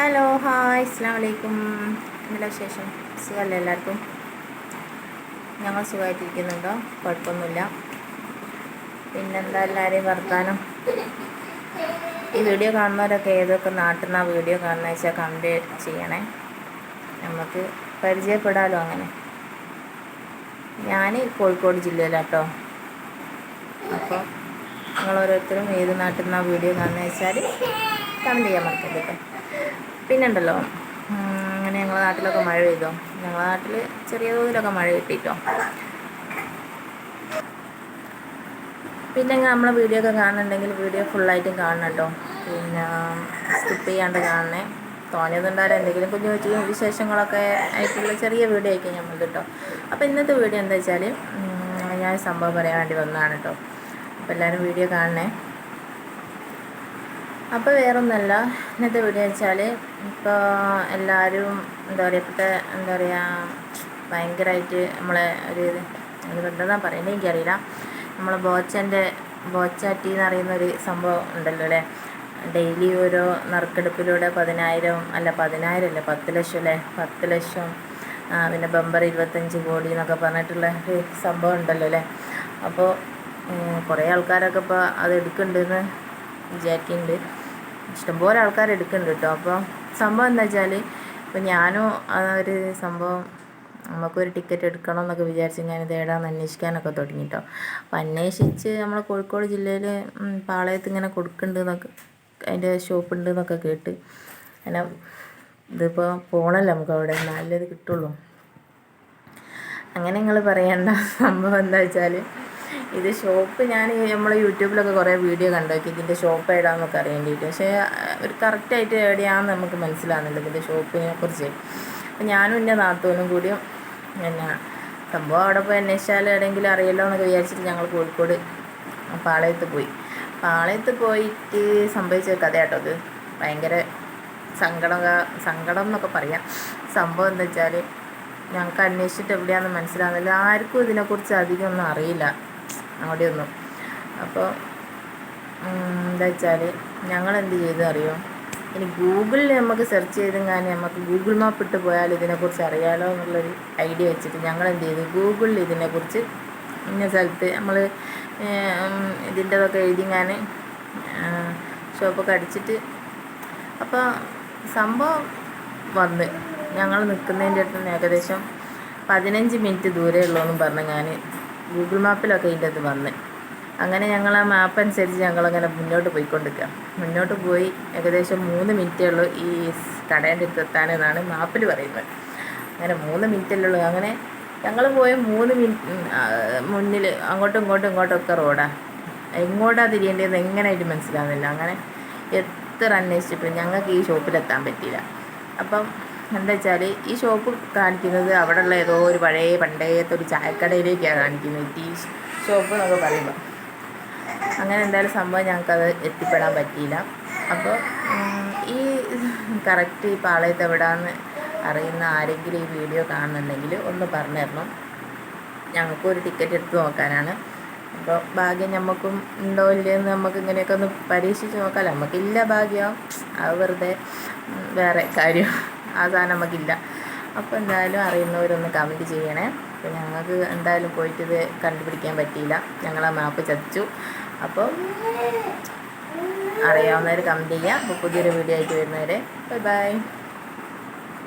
Hello hi ഇസ്ലാം വലൈക്കും എന്താ വിശേഷം? സുഖമല്ലേ എല്ലാവർക്കും? ഞങ്ങൾ സുഖമായിട്ടിരിക്കുന്നുണ്ടോ കുഴപ്പമൊന്നുമില്ല. പിന്നെന്താ എല്ലാവരെയും വർത്താനം? ഈ വീഡിയോ കാണുന്നവരൊക്കെ ഏതൊക്കെ നാട്ടിൽ നിന്നാണ് വീഡിയോ കാണുന്ന വെച്ചാൽ കമന്റ് ചെയ്യണേ. നമുക്ക് പരിചയപ്പെടാമല്ലോ അങ്ങനെ. ഞാൻ കോഴിക്കോട് ജില്ലയിലാട്ടോ. അപ്പോൾ നിങ്ങൾ ഓരോരുത്തരും ഏത് നാട്ടിൽ നിന്നാണ് വീഡിയോ കാണുന്നത് വെച്ചാൽ കമന്റ് ചെയ്യാൻ മറക്കരുത് കേട്ടോ പിന്നെ ഉണ്ടല്ലോ അങ്ങനെ ഞങ്ങളുടെ നാട്ടിലൊക്കെ മഴ പെയ്തോ? ഞങ്ങളുടെ നാട്ടിൽ ചെറിയ തോതിലൊക്കെ മഴ കിട്ടിയിട്ടോ പിന്നെ നമ്മളെ വീഡിയോ ഒക്കെ കാണുന്നുണ്ടെങ്കിൽ വീഡിയോ ഫുള്ളായിട്ടും കാണണം കേട്ടോ പിന്നെ സ്കിപ്പ് ചെയ്യാണ്ട് കാണണേ. തോന്നിയതുണ്ടായ എന്തെങ്കിലും കുഞ്ഞു കുറ്റി വിശേഷങ്ങളൊക്കെ ആയിട്ടുള്ള ചെറിയ വീഡിയോ ആയിരിക്കും നമ്മൾ കേട്ടോ അപ്പോൾ ഇന്നത്തെ വീഡിയോ എന്താ വെച്ചാൽ ഞാൻ സംഭവം പറയാൻ വേണ്ടി വന്നതാണ് കേട്ടോ. അപ്പോൾ എല്ലാവരും വീഡിയോ കാണണേ. അപ്പോൾ വേറൊന്നല്ല. ഇന്നത്തെ വീഡിയോ വെച്ചാൽ ഇപ്പോൾ എല്ലാവരും എന്താ പറയുക ഇപ്പോഴത്തെ എന്താ പറയുക ഭയങ്കരമായിട്ട് നമ്മളെ ഒരു ഇത് പറയുന്നത് എനിക്കറിയില്ല. നമ്മളെ ബോച്ചന്റെ ബോച്ചാറ്റി എന്ന് പറയുന്ന ഒരു സംഭവം ഉണ്ടല്ലോ അല്ലേ? ഡെയിലി ഓരോ നറുക്കെടുപ്പിലൂടെ പതിനായിരം അല്ല പതിനായിരം അല്ല പത്ത് ലക്ഷം അല്ലേ? പത്ത് ലക്ഷം പിന്നെ ബമ്പർ ഇരുപത്തഞ്ച് കോടി എന്നൊക്കെ പറഞ്ഞിട്ടുള്ള ഒരു സംഭവം ഉണ്ടല്ലോ അല്ലേ? അപ്പോൾ കുറേ ആൾക്കാരൊക്കെ ഇപ്പോൾ അത് എടുക്കുന്നുണ്ടെന്ന് വിചാരിക്കുന്നുണ്ട്. ഇഷ്ടംപോലെ ആൾക്കാർ എടുക്കുന്നുണ്ട് കേട്ടോ അപ്പോൾ സംഭവം എന്താ വെച്ചാൽ ഇപ്പോൾ ഞാനും ആ ഒരു സംഭവം നമുക്കൊരു ടിക്കറ്റ് എടുക്കണം എന്നൊക്കെ വിചാരിച്ച് ഞാൻ ഏടാന്ന് അന്വേഷിക്കാനൊക്കെ തുടങ്ങി കേട്ടോ അപ്പം അന്വേഷിച്ച് നമ്മൾ കോഴിക്കോട് ജില്ലയിൽ പാളയത്ത് ഇങ്ങനെ കൊടുക്കുന്നുണ്ടെന്നൊക്കെ അതിന്റെ ഷോപ്പ് ഉണ്ട് എന്നൊക്കെ കേട്ട് അങ്ങനെ ഇതിപ്പോൾ പോകണമല്ലോ നമുക്ക് അവിടെ നല്ലത് കിട്ടുള്ളൂ. അങ്ങനെ നിങ്ങൾ പറയേണ്ട സംഭവം എന്താ വെച്ചാൽ ഇത് ഷോപ്പ് ഞാൻ നമ്മൾ യൂട്യൂബിലൊക്കെ കുറേ വീഡിയോ കണ്ടോക്കി ഇതിന്റെ ഷോപ്പ് ഏടാന്നൊക്കെ അറിയാൻ വേണ്ടിയിട്ട് പക്ഷേ ഒരു കറക്റ്റായിട്ട് എവിടെയാണെന്ന് നമുക്ക് മനസ്സിലാകുന്നില്ല ഇതിന്റെ ഷോപ്പിനെ കുറിച്ച്. അപ്പം ഞാനും എന്റെ നാത്തോനും കൂടിയും പിന്നെ സംഭവം അവിടെ പോയി അന്വേഷിച്ചാൽ എവിടെയെങ്കിലും അറിയല്ലോ എന്നൊക്കെ വിചാരിച്ചിട്ട് ഞങ്ങൾ കോഴിക്കോട് പാളയത്ത് പോയി. പാളയത്ത് പോയിട്ട് സംഭവിച്ച കഥയാട്ടോ അത് ഭയങ്കര സങ്കടം സങ്കടം എന്നൊക്കെ പറയാം. സംഭവം എന്താ വെച്ചാൽ ഞങ്ങൾക്ക് അന്വേഷിച്ചിട്ട് എവിടെയാണെന്ന് മനസ്സിലാകുന്നില്ല ആർക്കും ഇതിനെക്കുറിച്ച് അധികം ഒന്നും അറിയില്ല. അവിടെയൊന്നും. അപ്പോൾ എന്താ വെച്ചാൽ ഞങ്ങൾ എന്ത് ചെയ്തു അറിയോ? ഇനി ഗൂഗിളിൽ നമുക്ക് സെർച്ച് ചെയ്തെങ്ങാൻ നമുക്ക് ഗൂഗിൾ മാപ്പ് ഇട്ട് പോയാൽ ഇതിനെക്കുറിച്ച് അറിയാലോ എന്നുള്ളൊരു ഐഡിയ വെച്ചിട്ട് ഞങ്ങൾ എന്ത് ചെയ്തു? ഗൂഗിളിൽ ഇതിനെക്കുറിച്ച് ഇന്ന സ്ഥലത്ത് നമ്മൾ ഇതിന്റെതൊക്കെ എഴുതിങ്ങാൻ ഷോപ്പൊക്കെ അടിച്ചിട്ട് അപ്പോൾ സംഭവം വന്ന്. ഞങ്ങൾ നിൽക്കുന്നതിന്റെ അടുത്ത് ഏകദേശം പതിനഞ്ച് മിനിറ്റ് ദൂരെ ഉള്ളൂ എന്നും പറഞ്ഞ് ഞാൻ ഗൂഗിൾ മാപ്പിലൊക്കെ ഇതിന്റെ അത് വന്ന്. അങ്ങനെ ഞങ്ങൾ ആ മാപ്പ് അനുസരിച്ച് ഞങ്ങളങ്ങനെ മുന്നോട്ട് പോയിക്കൊണ്ടിരിക്കുക മുന്നോട്ട് പോയി ഏകദേശം മൂന്ന് മിനിറ്റേ ഉള്ളൂ ഈ കടേന്റെ എത്താനെന്നാണ് മാപ്പിൽ പറയുന്നത്. അങ്ങനെ മൂന്ന് മിനിറ്റല്ലേ ഉള്ളൂ. അങ്ങനെ ഞങ്ങൾ പോയ മൂന്ന് മിനിറ്റ് മുന്നിൽ അങ്ങോട്ടും ഇങ്ങോട്ടും ഇങ്ങോട്ടൊക്കെ റോഡാണ് എങ്ങോട്ടാണ് തിരിയേണ്ടതെന്ന് എങ്ങനെയായിട്ട് മനസ്സിലാവുന്നില്ല. അങ്ങനെ എത്ര അന്വേഷിച്ചിട്ടും ഞങ്ങൾക്ക് ഈ ഷോപ്പിലെത്താൻ പറ്റിയില്ല. അപ്പം എന്താ വെച്ചാൽ ഈ ഷോപ്പ് കാണിക്കുന്നത് അവിടെയുള്ള ഏതോ ഒരു പഴയ പണ്ടേത്തെ ഒരു ചായക്കടയിലേക്കാണ് കാണിക്കുന്നത്. ടീ ഷോപ്പ് എന്നൊക്കെ പറയുമ്പോൾ അങ്ങനെ എന്തായാലും സംഭവം ഞങ്ങൾക്കത് എത്തിപ്പെടാൻ പറ്റിയില്ല. അപ്പോൾ ഈ കറക്റ്റ് ഈ പാളയത്ത് എവിടെയാണെന്ന് അറിയുന്ന ആരെങ്കിലും ഈ വീഡിയോ കാണുന്നുണ്ടെങ്കിൽ ഒന്ന് പറഞ്ഞു തരണം. ഞങ്ങൾക്കൊരു ടിക്കറ്റ് എടുത്ത് നോക്കാനാണ്. അപ്പോൾ ഭാഗ്യം നമുക്കും ഉണ്ടോ ഇല്ലയെന്ന് നമുക്ക് ഇങ്ങനെയൊക്കെ ഒന്ന് പരീക്ഷിച്ച് നോക്കാമല്ലോ നമുക്കില്ല ഭാഗ്യം. അത് വെറുതെ വേറെ കാര്യം. ആ സാധനം നമുക്കില്ല അപ്പോൾ എന്തായാലും അറിയുന്നവരൊന്ന് കമന്റ് ചെയ്യണേ. അപ്പോൾ ഞങ്ങൾക്ക് എന്തായാലും പോയിട്ട് ഇത് കണ്ടുപിടിക്കാൻ പറ്റിയില്ല. ഞങ്ങൾ ആ മാപ്പ് ചതിച്ചു. അപ്പോൾ അറിയാവുന്നവർ കമന്റ് ചെയ്യാം. അപ്പോൾ പുതിയൊരു വീഡിയോ ആയിട്ട് വരുന്നവരെ. Bye bye